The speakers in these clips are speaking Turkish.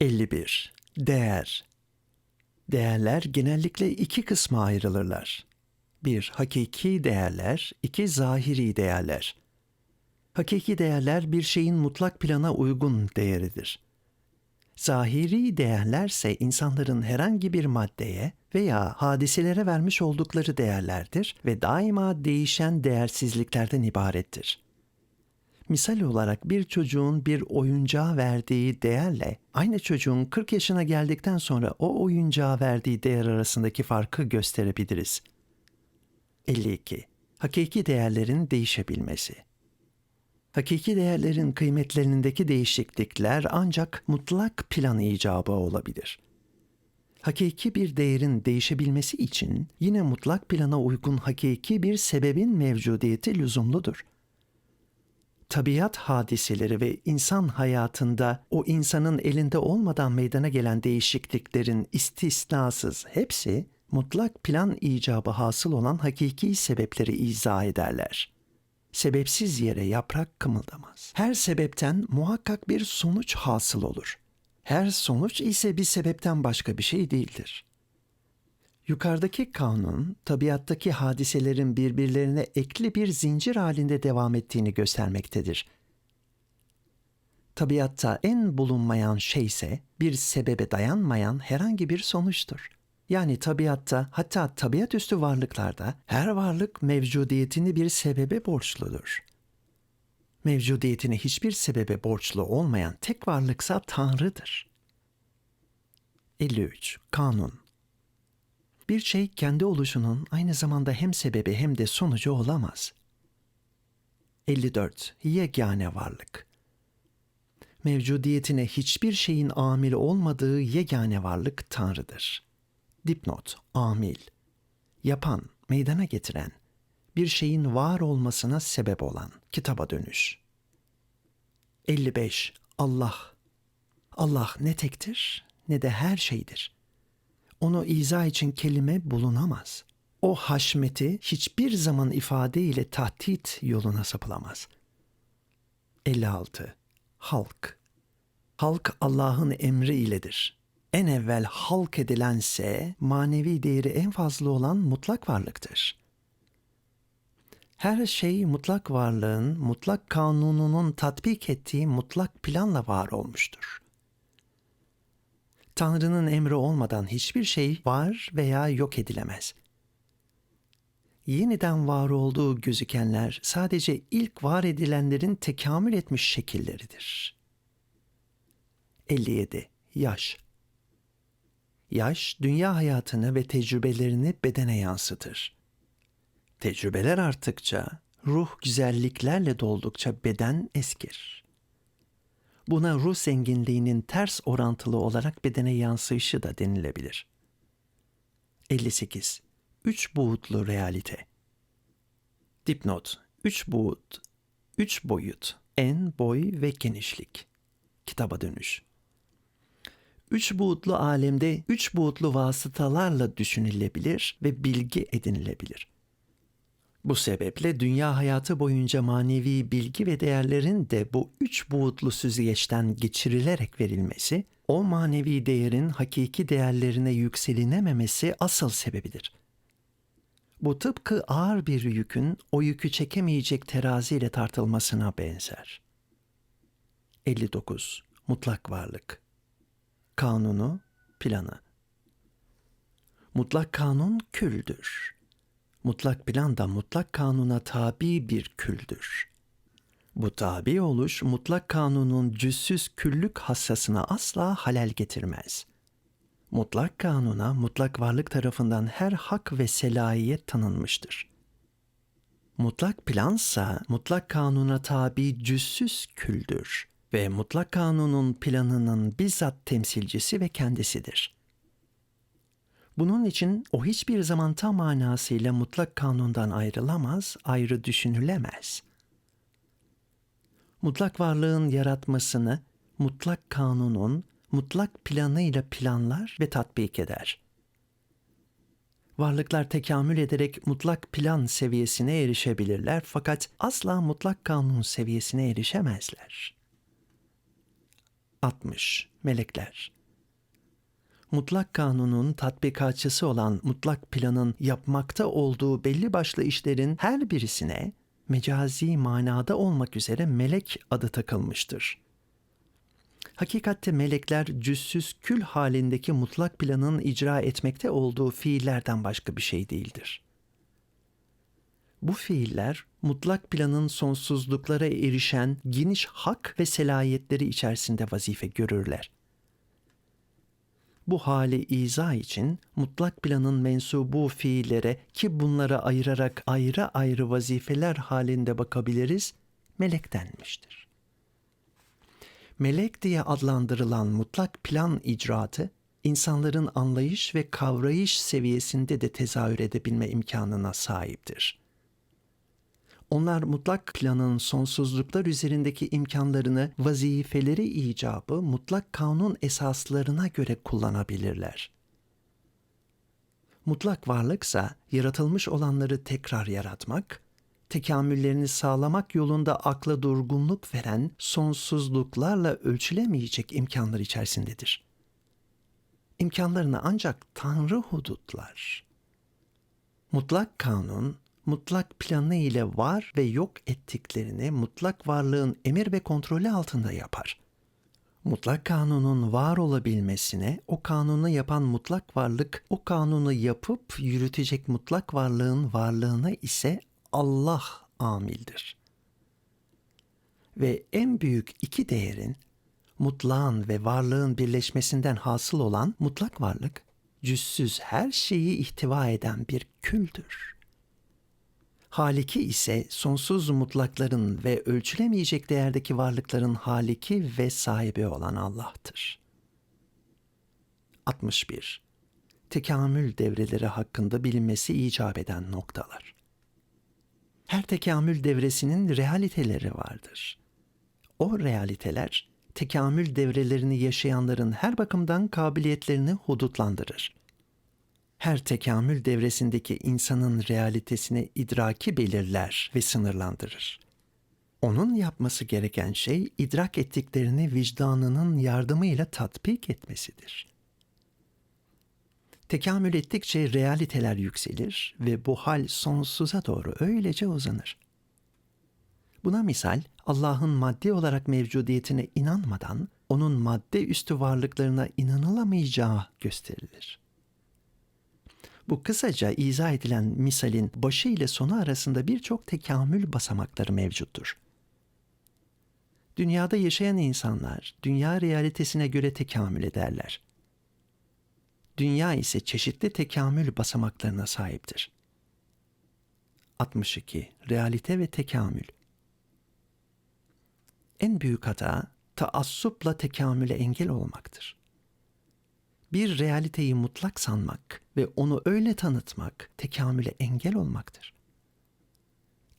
51. Değer Değerler genellikle iki kısma ayrılırlar. 1. Hakiki değerler, 2. Zahiri değerler. Hakiki değerler bir şeyin mutlak plana uygun değeridir. Zahiri değerlerse insanların herhangi bir maddeye veya hadiselere vermiş oldukları değerlerdir ve daima değişen değersizliklerden ibarettir. Misal olarak bir çocuğun bir oyuncağa verdiği değerle aynı çocuğun 40 yaşına geldikten sonra o oyuncağa verdiği değer arasındaki farkı gösterebiliriz. 52. Hakiki değerlerin değişebilmesi. Hakiki değerlerin kıymetlerindeki değişiklikler ancak mutlak plan icabı olabilir. Hakiki bir değerin değişebilmesi için yine mutlak plana uygun hakiki bir sebebin mevcudiyeti lüzumludur tabiat hadiseleri ve insan hayatında o insanın elinde olmadan meydana gelen değişikliklerin istisnasız hepsi mutlak plan icabı hasıl olan hakiki sebepleri izah ederler. Sebepsiz yere yaprak kımıldamaz. Her sebepten muhakkak bir sonuç hasıl olur. Her sonuç ise bir sebepten başka bir şey değildir. Yukarıdaki kanun, tabiattaki hadiselerin birbirlerine ekli bir zincir halinde devam ettiğini göstermektedir. Tabiatta en bulunmayan şey ise bir sebebe dayanmayan herhangi bir sonuçtur. Yani tabiatta hatta tabiatüstü varlıklarda her varlık mevcudiyetini bir sebebe borçludur. Mevcudiyetini hiçbir sebebe borçlu olmayan tek varlıksa Tanrı'dır. 53. Kanun bir şey kendi oluşunun aynı zamanda hem sebebi hem de sonucu olamaz. 54. Yegane varlık Mevcudiyetine hiçbir şeyin amil olmadığı yegane varlık Tanrı'dır. Dipnot, amil. Yapan, meydana getiren, bir şeyin var olmasına sebep olan, kitaba dönüş. 55. Allah. Allah ne tektir ne de her şeydir onu izah için kelime bulunamaz. O haşmeti hiçbir zaman ifade ile tahdit yoluna sapılamaz. 56. Halk Halk Allah'ın emri iledir. En evvel halk edilense manevi değeri en fazla olan mutlak varlıktır. Her şey mutlak varlığın, mutlak kanununun tatbik ettiği mutlak planla var olmuştur. Tanrı'nın emri olmadan hiçbir şey var veya yok edilemez. Yeniden var olduğu gözükenler sadece ilk var edilenlerin tekamül etmiş şekilleridir. 57. Yaş Yaş, dünya hayatını ve tecrübelerini bedene yansıtır. Tecrübeler arttıkça, ruh güzelliklerle doldukça beden eskir. Buna ruh zenginliğinin ters orantılı olarak bedene yansıyışı da denilebilir. 58. Üç boyutlu realite. Dipnot. Üç boyut. Üç boyut. En, boy ve genişlik. Kitaba dönüş. Üç boyutlu alemde üç boyutlu vasıtalarla düşünülebilir ve bilgi edinilebilir. Bu sebeple dünya hayatı boyunca manevi bilgi ve değerlerin de bu üç boyutlu süzgeçten geçirilerek verilmesi, o manevi değerin hakiki değerlerine yükselinememesi asıl sebebidir. Bu tıpkı ağır bir yükün o yükü çekemeyecek teraziyle tartılmasına benzer. 59. Mutlak varlık Kanunu, planı Mutlak kanun küldür mutlak plan da mutlak kanuna tabi bir küldür. Bu tabi oluş mutlak kanunun cüssüz küllük hassasına asla halel getirmez. Mutlak kanuna mutlak varlık tarafından her hak ve selahiyet tanınmıştır. Mutlak plansa mutlak kanuna tabi cüssüz küldür ve mutlak kanunun planının bizzat temsilcisi ve kendisidir.'' Bunun için o hiçbir zaman tam manasıyla mutlak kanundan ayrılamaz, ayrı düşünülemez. Mutlak varlığın yaratmasını mutlak kanunun mutlak planıyla planlar ve tatbik eder. Varlıklar tekamül ederek mutlak plan seviyesine erişebilirler fakat asla mutlak kanun seviyesine erişemezler. 60. Melekler Mutlak kanunun tatbikatçısı olan mutlak planın yapmakta olduğu belli başlı işlerin her birisine mecazi manada olmak üzere melek adı takılmıştır. Hakikatte melekler cüssüz kül halindeki mutlak planın icra etmekte olduğu fiillerden başka bir şey değildir. Bu fiiller mutlak planın sonsuzluklara erişen geniş hak ve selayetleri içerisinde vazife görürler. Bu hali izah için mutlak planın mensubu fiillere ki bunları ayırarak ayrı ayrı vazifeler halinde bakabiliriz, melek denmiştir. Melek diye adlandırılan mutlak plan icraatı, insanların anlayış ve kavrayış seviyesinde de tezahür edebilme imkanına sahiptir. Onlar mutlak planın sonsuzluklar üzerindeki imkanlarını vazifeleri icabı mutlak kanun esaslarına göre kullanabilirler. Mutlak varlıksa yaratılmış olanları tekrar yaratmak, tekamüllerini sağlamak yolunda akla durgunluk veren sonsuzluklarla ölçülemeyecek imkanlar içerisindedir. İmkanlarını ancak Tanrı hudutlar. Mutlak kanun, mutlak planı ile var ve yok ettiklerini mutlak varlığın emir ve kontrolü altında yapar. Mutlak kanunun var olabilmesine o kanunu yapan mutlak varlık o kanunu yapıp yürütecek mutlak varlığın varlığına ise Allah amildir. Ve en büyük iki değerin mutlağın ve varlığın birleşmesinden hasıl olan mutlak varlık cüssüz her şeyi ihtiva eden bir küldür. Haliki ise sonsuz mutlakların ve ölçülemeyecek değerdeki varlıkların haliki ve sahibi olan Allah'tır. 61. Tekamül devreleri hakkında bilinmesi icap eden noktalar. Her tekamül devresinin realiteleri vardır. O realiteler tekamül devrelerini yaşayanların her bakımdan kabiliyetlerini hudutlandırır her tekamül devresindeki insanın realitesini idraki belirler ve sınırlandırır. Onun yapması gereken şey idrak ettiklerini vicdanının yardımıyla tatbik etmesidir. Tekamül ettikçe realiteler yükselir ve bu hal sonsuza doğru öylece uzanır. Buna misal Allah'ın maddi olarak mevcudiyetine inanmadan onun madde üstü varlıklarına inanılamayacağı gösterilir.'' Bu kısaca izah edilen misalin başı ile sonu arasında birçok tekamül basamakları mevcuttur. Dünyada yaşayan insanlar dünya realitesine göre tekamül ederler. Dünya ise çeşitli tekamül basamaklarına sahiptir. 62. Realite ve tekamül En büyük hata taassupla tekamüle engel olmaktır bir realiteyi mutlak sanmak ve onu öyle tanıtmak tekamüle engel olmaktır.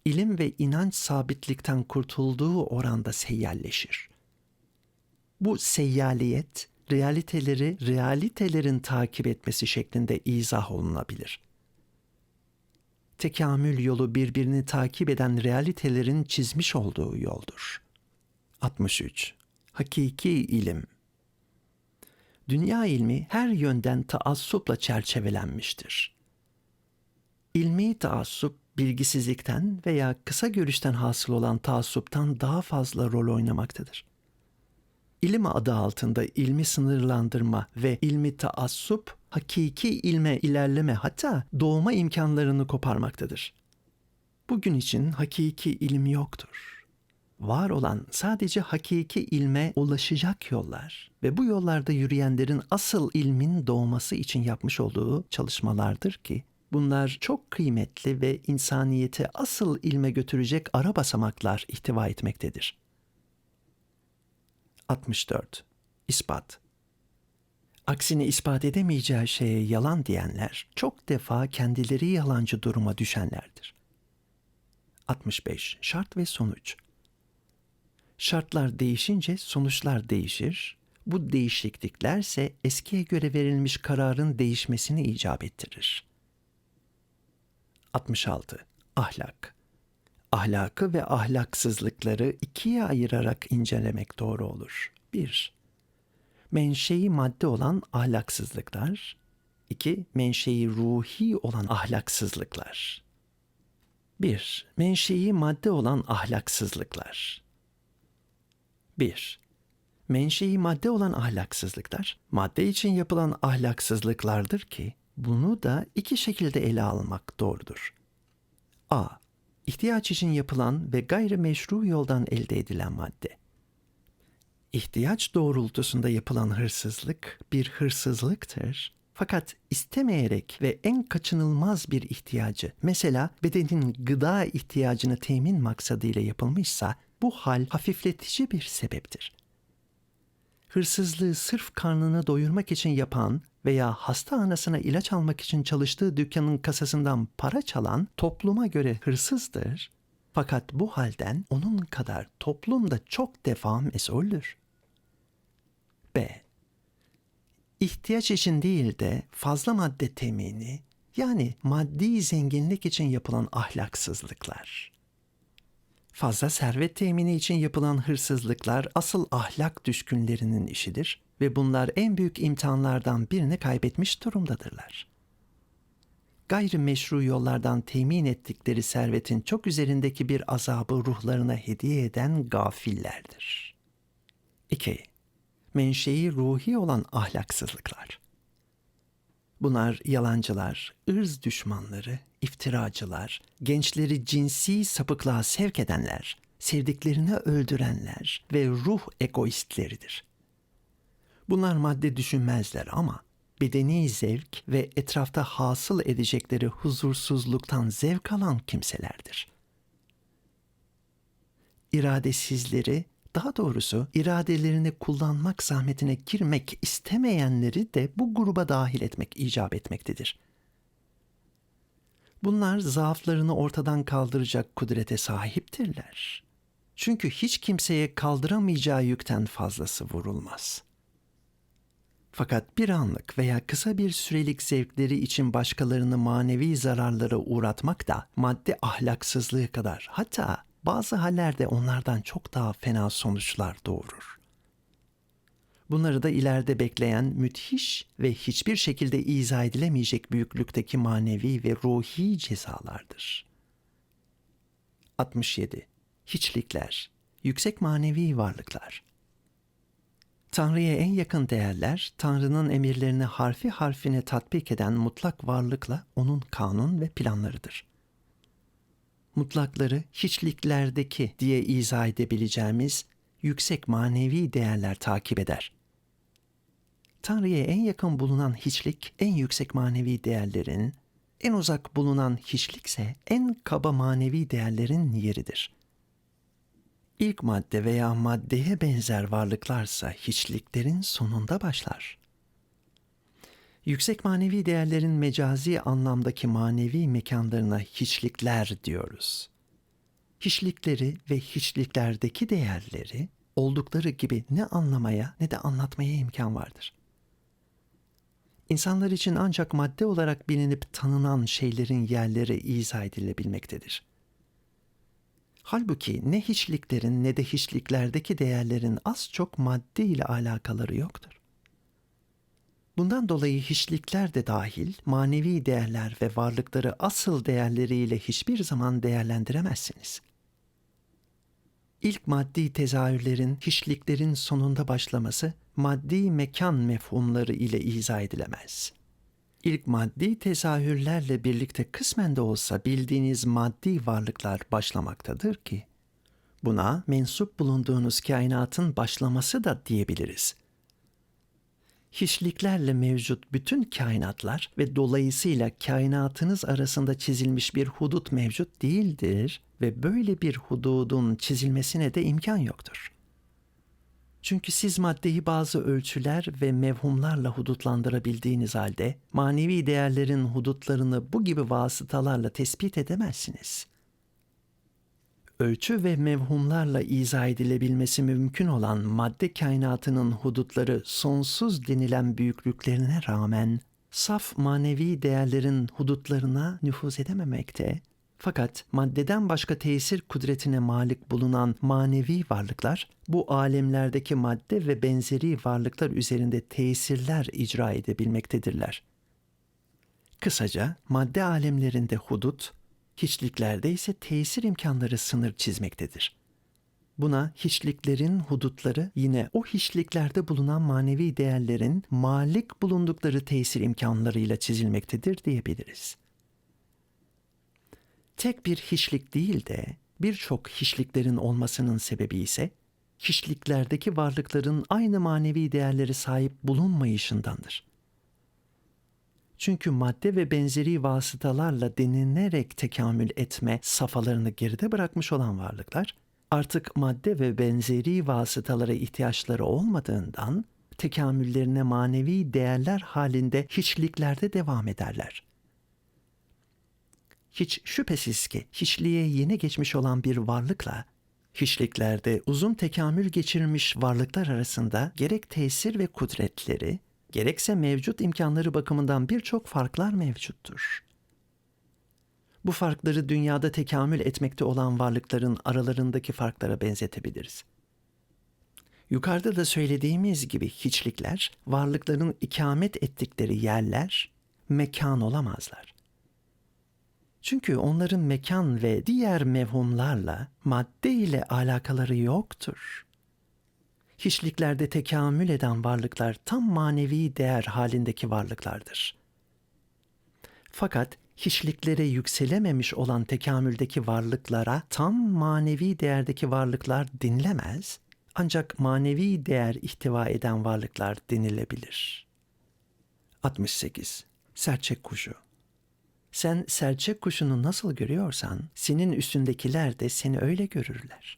İlim ve inanç sabitlikten kurtulduğu oranda seyyalleşir. Bu seyyaliyet, realiteleri realitelerin takip etmesi şeklinde izah olunabilir. Tekamül yolu birbirini takip eden realitelerin çizmiş olduğu yoldur. 63. Hakiki ilim dünya ilmi her yönden taassupla çerçevelenmiştir. İlmi taassup, bilgisizlikten veya kısa görüşten hasıl olan taassuptan daha fazla rol oynamaktadır. İlim adı altında ilmi sınırlandırma ve ilmi taassup, hakiki ilme ilerleme hatta doğma imkanlarını koparmaktadır. Bugün için hakiki ilim yoktur var olan sadece hakiki ilme ulaşacak yollar ve bu yollarda yürüyenlerin asıl ilmin doğması için yapmış olduğu çalışmalardır ki bunlar çok kıymetli ve insaniyeti asıl ilme götürecek ara basamaklar ihtiva etmektedir. 64. İspat Aksini ispat edemeyeceği şeye yalan diyenler çok defa kendileri yalancı duruma düşenlerdir. 65. Şart ve sonuç Şartlar değişince sonuçlar değişir. Bu değişikliklerse eskiye göre verilmiş kararın değişmesini icap ettirir. 66. Ahlak Ahlakı ve ahlaksızlıkları ikiye ayırarak incelemek doğru olur. 1. menşei madde olan ahlaksızlıklar. 2. Menşei ruhi olan ahlaksızlıklar. 1. Menşei madde olan ahlaksızlıklar. 1. Menşei madde olan ahlaksızlıklar, madde için yapılan ahlaksızlıklardır ki, bunu da iki şekilde ele almak doğrudur. A. İhtiyaç için yapılan ve gayrimeşru yoldan elde edilen madde. İhtiyaç doğrultusunda yapılan hırsızlık bir hırsızlıktır. Fakat istemeyerek ve en kaçınılmaz bir ihtiyacı, mesela bedenin gıda ihtiyacını temin maksadıyla yapılmışsa, bu hal hafifletici bir sebeptir. Hırsızlığı sırf karnını doyurmak için yapan veya hasta anasına ilaç almak için çalıştığı dükkanın kasasından para çalan topluma göre hırsızdır. Fakat bu halden onun kadar toplumda çok defa mesuldür. B. İhtiyaç için değil de fazla madde temini yani maddi zenginlik için yapılan ahlaksızlıklar. Fazla servet temini için yapılan hırsızlıklar asıl ahlak düşkünlerinin işidir ve bunlar en büyük imtihanlardan birini kaybetmiş durumdadırlar. Gayrimeşru yollardan temin ettikleri servetin çok üzerindeki bir azabı ruhlarına hediye eden gafillerdir. 2. Menşei ruhi olan ahlaksızlıklar. Bunlar yalancılar, ırz düşmanları, iftiracılar, gençleri cinsi sapıklığa sevk edenler, sevdiklerini öldürenler ve ruh egoistleridir. Bunlar madde düşünmezler ama bedeni zevk ve etrafta hasıl edecekleri huzursuzluktan zevk alan kimselerdir. İradesizleri, daha doğrusu iradelerini kullanmak zahmetine girmek istemeyenleri de bu gruba dahil etmek icap etmektedir. Bunlar zaaflarını ortadan kaldıracak kudrete sahiptirler. Çünkü hiç kimseye kaldıramayacağı yükten fazlası vurulmaz.'' Fakat bir anlık veya kısa bir sürelik zevkleri için başkalarını manevi zararlara uğratmak da madde ahlaksızlığı kadar hatta bazı hallerde onlardan çok daha fena sonuçlar doğurur. Bunları da ileride bekleyen müthiş ve hiçbir şekilde izah edilemeyecek büyüklükteki manevi ve ruhi cezalardır. 67. Hiçlikler, yüksek manevi varlıklar. Tanrı'ya en yakın değerler, Tanrı'nın emirlerini harfi harfine tatbik eden mutlak varlıkla onun kanun ve planlarıdır. Mutlakları hiçliklerdeki diye izah edebileceğimiz yüksek manevi değerler takip eder. Tanrı'ya en yakın bulunan hiçlik, en yüksek manevi değerlerin, en uzak bulunan hiçlikse en kaba manevi değerlerin yeridir.'' İlk madde veya maddeye benzer varlıklarsa hiçliklerin sonunda başlar. Yüksek manevi değerlerin mecazi anlamdaki manevi mekanlarına hiçlikler diyoruz. Hiçlikleri ve hiçliklerdeki değerleri oldukları gibi ne anlamaya ne de anlatmaya imkan vardır. İnsanlar için ancak madde olarak bilinip tanınan şeylerin yerleri izah edilebilmektedir. Halbuki ne hiçliklerin ne de hiçliklerdeki değerlerin az çok madde ile alakaları yoktur. Bundan dolayı hiçlikler de dahil manevi değerler ve varlıkları asıl değerleriyle hiçbir zaman değerlendiremezsiniz. İlk maddi tezahürlerin hiçliklerin sonunda başlaması maddi mekan mefhumları ile izah edilemez.'' ilk maddi tezahürlerle birlikte kısmen de olsa bildiğiniz maddi varlıklar başlamaktadır ki, buna mensup bulunduğunuz kainatın başlaması da diyebiliriz. Hiçliklerle mevcut bütün kainatlar ve dolayısıyla kainatınız arasında çizilmiş bir hudut mevcut değildir ve böyle bir hududun çizilmesine de imkan yoktur.'' Çünkü siz maddeyi bazı ölçüler ve mevhumlarla hudutlandırabildiğiniz halde manevi değerlerin hudutlarını bu gibi vasıtalarla tespit edemezsiniz. Ölçü ve mevhumlarla izah edilebilmesi mümkün olan madde kainatının hudutları sonsuz denilen büyüklüklerine rağmen saf manevi değerlerin hudutlarına nüfuz edememekte Fakat maddeden başka tesir kudretine malik bulunan manevi varlıklar, bu alemlerdeki madde ve benzeri varlıklar üzerinde tesirler icra edebilmektedirler. Kısaca madde alemlerinde hudut, hiçliklerde ise tesir imkanları sınır çizmektedir. Buna hiçliklerin hudutları yine o hiçliklerde bulunan manevi değerlerin malik bulundukları tesir imkanlarıyla çizilmektedir diyebiliriz. Tek bir hiçlik değil de birçok hiçliklerin olmasının sebebi ise hiçliklerdeki varlıkların aynı manevi değerleri sahip bulunmayışındandır. Çünkü madde ve benzeri vasıtalarla denilerek tekamül etme safhalarını geride bırakmış olan varlıklar, artık madde ve benzeri vasıtalara ihtiyaçları olmadığından tekamüllerine manevi değerler halinde hiçliklerde devam ederler. Hiç şüphesiz ki hiçliğe yeni geçmiş olan bir varlıkla hiçliklerde uzun tekamül geçirmiş varlıklar arasında gerek tesir ve kudretleri, gerekse mevcut imkanları bakımından birçok farklar mevcuttur. Bu farkları dünyada tekamül etmekte olan varlıkların aralarındaki farklara benzetebiliriz. Yukarıda da söylediğimiz gibi hiçlikler, varlıkların ikamet ettikleri yerler, mekan olamazlar. Çünkü onların mekan ve diğer mevhumlarla, madde ile alakaları yoktur. Hiçliklerde tekamül eden varlıklar tam manevi değer halindeki varlıklardır. Fakat hiçliklere yükselememiş olan tekamüldeki varlıklara tam manevi değerdeki varlıklar denilemez, ancak manevi değer ihtiva eden varlıklar denilebilir. 68. Serçe kuşu Sen serçe kuşunu nasıl görüyorsan, senin üstündekiler de seni öyle görürler.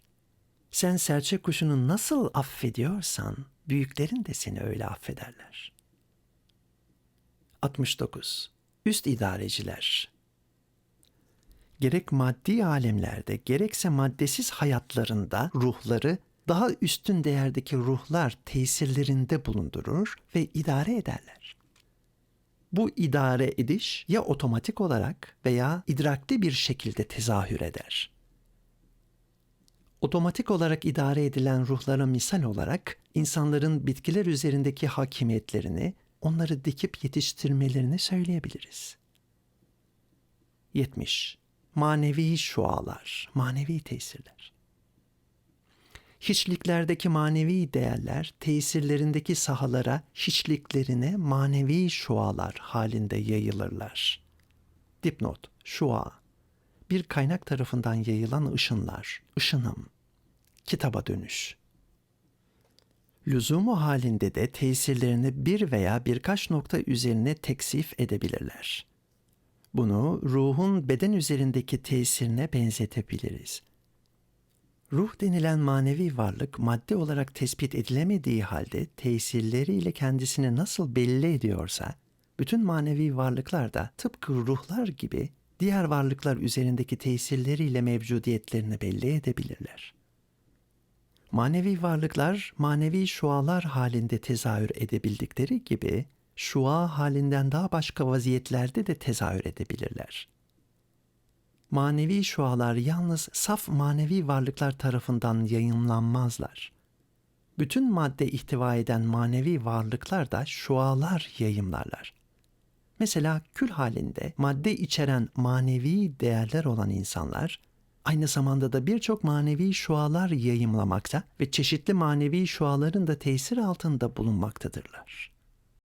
Sen serçe kuşunu nasıl affediyorsan, büyüklerin de seni öyle affederler. 69 üst idareciler. Gerek maddi alemlerde gerekse maddesiz hayatlarında ruhları daha üstün değerdeki ruhlar tesirlerinde bulundurur ve idare ederler. Bu idare ediş ya otomatik olarak veya idrakli bir şekilde tezahür eder. Otomatik olarak idare edilen ruhlara misal olarak insanların bitkiler üzerindeki hakimiyetlerini onları dikip yetiştirmelerini söyleyebiliriz. 70. Manevi şualar, manevi tesirler. Hiçliklerdeki manevi değerler tesirlerindeki sahalara, hiçliklerine manevi şualar halinde yayılırlar. Dipnot, şua, bir kaynak tarafından yayılan ışınlar, ışınım, kitaba dönüş, lüzumu halinde de tesirlerini bir veya birkaç nokta üzerine teksif edebilirler. Bunu ruhun beden üzerindeki tesirine benzetebiliriz. Ruh denilen manevi varlık madde olarak tespit edilemediği halde tesirleriyle kendisini nasıl belli ediyorsa, bütün manevi varlıklar da tıpkı ruhlar gibi diğer varlıklar üzerindeki tesirleriyle mevcudiyetlerini belli edebilirler. Manevi varlıklar manevi şualar halinde tezahür edebildikleri gibi şua halinden daha başka vaziyetlerde de tezahür edebilirler. Manevi şualar yalnız saf manevi varlıklar tarafından yayınlanmazlar. Bütün madde ihtiva eden manevi varlıklar da şualar yayımlarlar. Mesela kül halinde madde içeren manevi değerler olan insanlar aynı zamanda da birçok manevi şualar yayımlamakta ve çeşitli manevi şuaların da tesir altında bulunmaktadırlar.